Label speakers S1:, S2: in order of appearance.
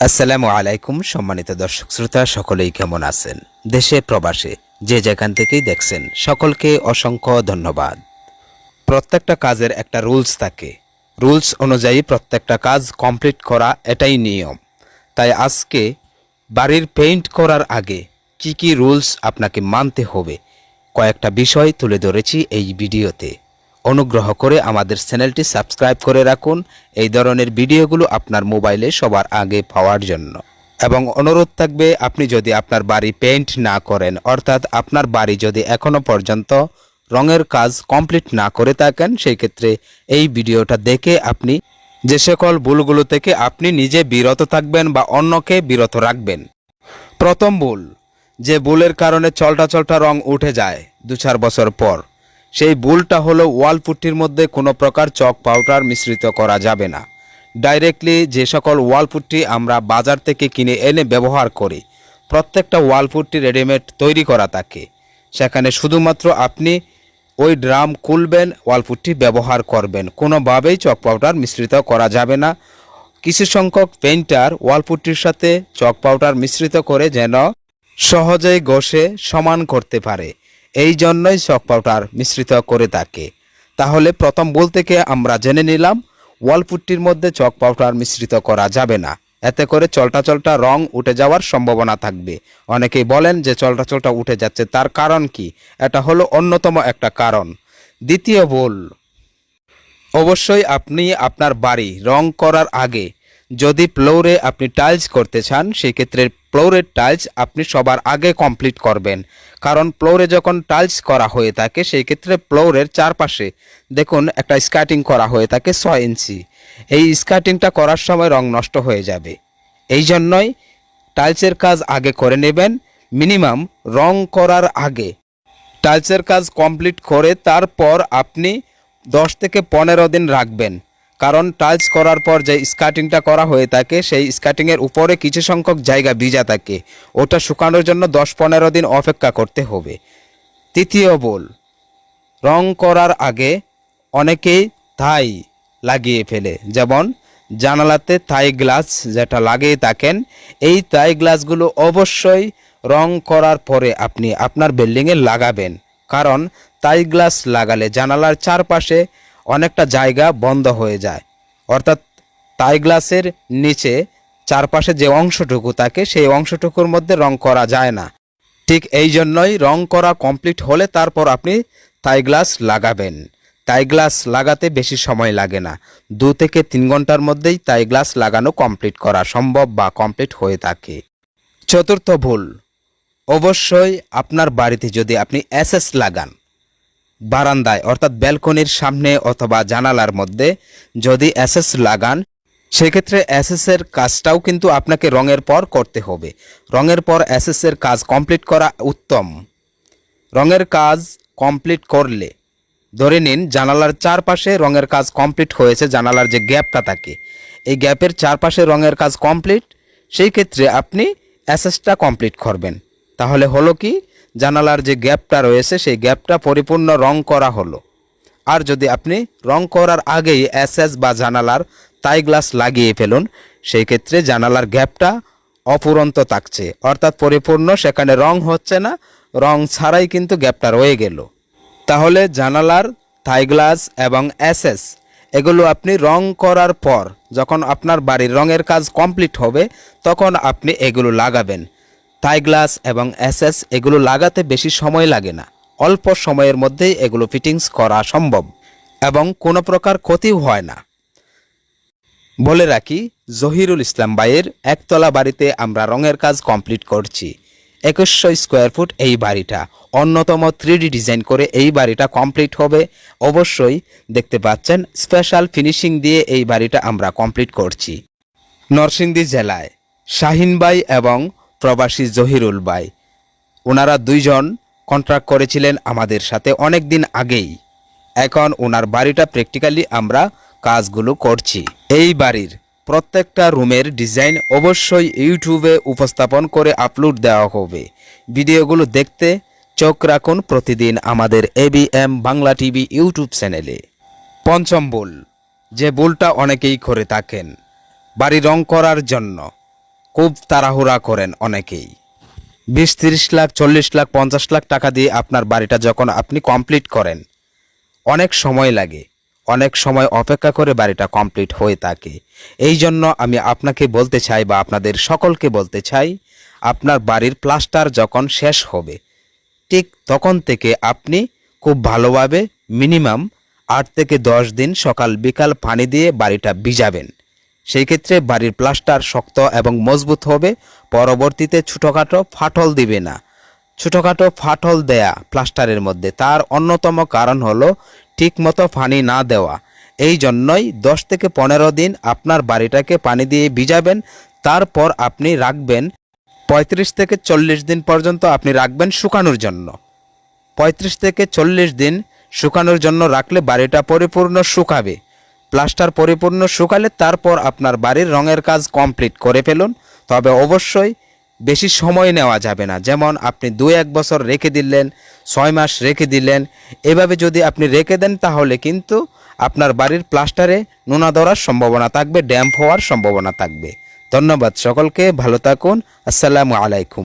S1: আসসালামু আলাইকুম, সম্মানিত দর্শক শ্রোতা, সকলেই কেমন আছেন? দেশে, প্রবাসে, যে যেখান থেকেই দেখছেন, সকলকে অসংখ্য ধন্যবাদ। প্রত্যেকটা কাজের একটা রুলস থাকে। রুলস অনুযায়ী প্রত্যেকটা কাজ কমপ্লিট করা এটাই নিয়ম। তাই আজকে বাড়ির পেইন্ট করার আগে কি কি রুলস আপনাকে মানতে হবে, কয়েকটা বিষয় তুলে ধরেছি এই ভিডিওতে। অনুগ্রহ করে আমাদের চ্যানেলটি সাবস্ক্রাইব করে রাখুন। এই ধরনের ভিডিওগুলো আপনার মোবাইলে সবার আগে পাওয়ার জন্য। এবং অনুরোধ থাকবে, আপনি যদি আপনার বাড়ি পেইন্ট না করেন, অর্থাৎ আপনার বাড়ি যদি এখনও পর্যন্ত রঙের কাজ কমপ্লিট না করে থাকেন সেই ক্ষেত্রে এই ভিডিওটা দেখে আপনি যে সকল ভুলগুলো থেকে আপনি নিজে বিরত থাকবেন বা অন্যকে বিরত রাখবেন। প্রথম ভুল, যে ভুলের কারণে চলটা চলটা রং উঠে যায় দু চার বছর পর। সেই বুলটা হলো ওয়াল পুট্টির মধ্যে কোনো প্রকার চক পাউডার মিশ্রিত করা যাবে না। ডাইরেক্টলি যে সকল ওয়াল পুট্টি আমরা বাজার থেকে কিনে এনে ব্যবহার করি, প্রত্যেকটা ওয়াল পুট্টি রেডিমেড তৈরি করা থাকে। সেখানে শুধুমাত্র আপনি ওই ড্রাম খুলবেন, ওয়াল পুট্টি ব্যবহার করবেন। কোনোভাবেই চক পাউডার মিশ্রিত করা যাবে না। কিছু সংখ্যক পেইন্টার ওয়াল পুট্টির সাথে চক পাউডার মিশ্রিত করে যেন সহজেই ঘষে সমান করতে পারে। এই জন্যই চক পাউডার মিশ্রিত করে থাকে তাহলে প্রথম বল থেকে আমরা জেনে নিলাম ওয়াল পুট্টির মধ্যে চক পাউডার মিশ্রিত করা যাবে না। এতে করে চলটা চলটা রং উঠে যাওয়ার সম্ভাবনা থাকবে। অনেকেই বলেন যে চলটা চলটা উঠে যাচ্ছে, তার কারণ কি? এটা হলো অন্যতম একটা কারণ। দ্বিতীয় ভুল। অবশ্যই আপনি আপনার বাড়ি রং করার আগে যদি ফ্লোরে আপনি টাইলস করতে চান, সেক্ষেত্রে ফ্লোরের টাইলস আপনি সবার আগে কমপ্লিট করবেন। কারণ ফ্লোরে যখন টাইলস করা হয়ে থাকে, সেই ক্ষেত্রে ফ্লোরের চারপাশে দেখুন একটা স্কার্টিং করা হয়ে থাকে ছয় ইঞ্চি। এই স্কার্টিংটা করার সময় রং নষ্ট হয়ে যাবে। এই জন্যই টাইলসের কাজ আগে করে নেবেন, মিনিমাম রং করার আগে। টাইলসের কাজ কমপ্লিট করে তারপর আপনি দশ থেকে পনেরো দিন রাখবেন। কারণ টাইলস করার পর যে স্কার্টিংটা করা হয়ে থাকে, সেই স্কার্টিংয়ের উপরে কিছু সংখ্যক জায়গা ভিজা থাকে। ওটা শুকানোর জন্য দশ পনেরো দিন অপেক্ষা করতে হবে। তৃতীয় বল, রং করার আগে অনেকেই থাই লাগিয়ে ফেলে। যেমন জানালাতে থাই গ্লাস যেটা লাগিয়ে থাকেন, এই থাই গ্লাসগুলো অবশ্যই রং করার পরে আপনি আপনার বিল্ডিংয়ে লাগাবেন। কারণ থাই গ্লাস লাগালে জানালার চারপাশে অনেকটা জায়গা বন্ধ হয়ে যায়। অর্থাৎ থাই গ্লাসের নিচে চারপাশে যে অংশটুকু থাকে, সেই অংশটুকুর মধ্যে রং করা যায় না। ঠিক এই জন্যই রং করা কমপ্লিট হলে তারপর আপনি থাই গ্লাস লাগাবেন। তাই গ্লাস লাগাতে বেশি সময় লাগে না। দু থেকে তিন ঘণ্টার মধ্যেই তাই গ্লাস লাগানো কমপ্লিট করা সম্ভব বা কমপ্লিট হয়ে থাকে। চতুর্থ ভুল, অবশ্যই আপনার বাড়িতে যদি আপনি এসএস লাগান বারান্দায়, অর্থাৎ ব্যালকনির সামনে অথবা জানালার মধ্যে যদি অ্যাসেস লাগান, সেক্ষেত্রে এর কাজটাও কিন্তু আপনাকে রঙের পর করতে হবে। রঙের পর এর কাজ কমপ্লিট করা উত্তম। রঙের কাজ কমপ্লিট করলে, ধরে নিন জানালার চারপাশে রঙের কাজ কমপ্লিট হয়েছে, জানালার যে গ্যাপটা থাকে, এই গ্যাপের চারপাশে রঙের কাজ কমপ্লিট, সেই ক্ষেত্রে আপনি অ্যাসেসটা কমপ্লিট করবেন। তাহলে হলো কি? জানালার যে গ্যাপটা রয়েছে, সেই গ্যাপটা পরিপূর্ণ রং করা হলো। আর যদি আপনি রং করার আগেই অ্যাসেস বা জানালার তাই গ্লাস লাগিয়ে ফেলুন, সেই ক্ষেত্রে জানালার গ্যাপটা অপুরন্ত থাকছে। অর্থাৎ পরিপূর্ণ, সেখানে রং হচ্ছে না, রং ছাড়াই কিন্তু গ্যাপটা রয়ে গেল। তাহলে জানালার থাই গ্লাস এবং এসএস, এগুলো আপনি রং করার পর যখন আপনার বাড়ির রঙের কাজ কমপ্লিট হবে, তখন আপনি এগুলো লাগাবেন। থাই গ্লাস এবং এসএস এগুলো লাগাতে বেশি সময় লাগে না। অল্প সময়ের মধ্যেই এগুলো ফিটিংস করা সম্ভব এবং কোনো প্রকার ক্ষতিও হয় না। বলে রাখি, জহিরুল ইসলাম ভাইয়ের একতলা বাড়িতে আমরা রঙের কাজ কমপ্লিট করছি। একুশশো স্কোয়ার ফুট এই বাড়িটা। অন্যতম থ্রি ডিজাইন করে এই বাড়িটা কমপ্লিট হবে। অবশ্যই দেখতে পাচ্ছেন, স্পেশাল ফিনিশিং দিয়ে এই বাড়িটা আমরা কমপ্লিট করছি। নরসিংদী জেলায় শাহিনবাই এবং প্রবাসী জহিরুল বাই ওনারা দুইজন কন্ট্রাক্ট করেছিলেন আমাদের সাথে অনেক দিন আগেই। এখন ওনার বাড়িটা প্র্যাকটিক্যালি আমরা কাজগুলো করছি। এই বাড়ির প্রত্যেকটা রুমের ডিজাইন অবশ্যই ইউটিউবে উপস্থাপন করে আপলোড দেওয়া হবে। ভিডিওগুলো দেখতে চোখ রাখুন প্রতিদিন আমাদের এবিএম বাংলা টিভি ইউটিউব চ্যানেলে। পঞ্চম বুল যে বুলটা অনেকেই করে থাকেন, বাড়ি রং করার জন্য। খুব তাড়াহুড়া করেন অনেকেই। বিশ, তিরিশ লাখ, চল্লিশ লাখ, পঞ্চাশ লাখ টাকা দিয়ে আপনার বাড়িটা যখন আপনি কমপ্লিট করেন, অনেক সময় লাগে। অনেক সময় অপেক্ষা করে বাড়িটা কমপ্লিট হয়ে থাকে। এই জন্য আমি আপনাকে বলতে চাই বা আপনাদের সকলকে বলতে চাই, আপনার বাড়ির প্লাস্টার যখন শেষ হবে, ঠিক তখন থেকে আপনি খুব ভালোভাবে মিনিমাম আট থেকে দশ দিন সকাল বিকাল পানি দিয়ে বাড়িটা ভিজাবেন। সেই ক্ষেত্রে বাড়ির প্লাস্টার শক্ত এবং মজবুত হবে, পরবর্তীতে ছোটোখাটো ফাটল দিবে না। ছোটোখাটো ফাটল দেয়া প্লাস্টারের মধ্যে তার অন্যতম কারণ হলো ঠিকমতো পানি না দেওয়া। এই জন্যই দশ থেকে পনেরো দিন আপনার বাড়িটাকে পানি দিয়ে ভিজাবেন, তারপর আপনি রাখবেন পঁয়ত্রিশ থেকে চল্লিশ দিন পর্যন্ত আপনি রাখবেন শুকানোর জন্য। পঁয়ত্রিশ থেকে চল্লিশ দিন শুকানোর জন্য রাখলে বাড়িটা পরিপূর্ণ শুকাবে। প্লাস্টার পরিপূর্ণ শুকালে তারপর আপনার বাড়ির রঙের কাজ কমপ্লিট করে ফেলুন। তবে অবশ্যই বেশি সময় নেওয়া যাবে না। যেমন আপনি দুই এক বছর রেখে দিলেন, ছয় মাস রেখে দিলেন। এভাবে যদি আপনি রেখে দেন তাহলে কিন্তু আপনার বাড়ির প্লাস্টারে নোনা ধরার সম্ভাবনা থাকবে, ড্যাম্প হওয়ার সম্ভাবনা থাকবে। ধন্যবাদ সকলকে, ভালো থাকুন। আসসালামু আলাইকুম।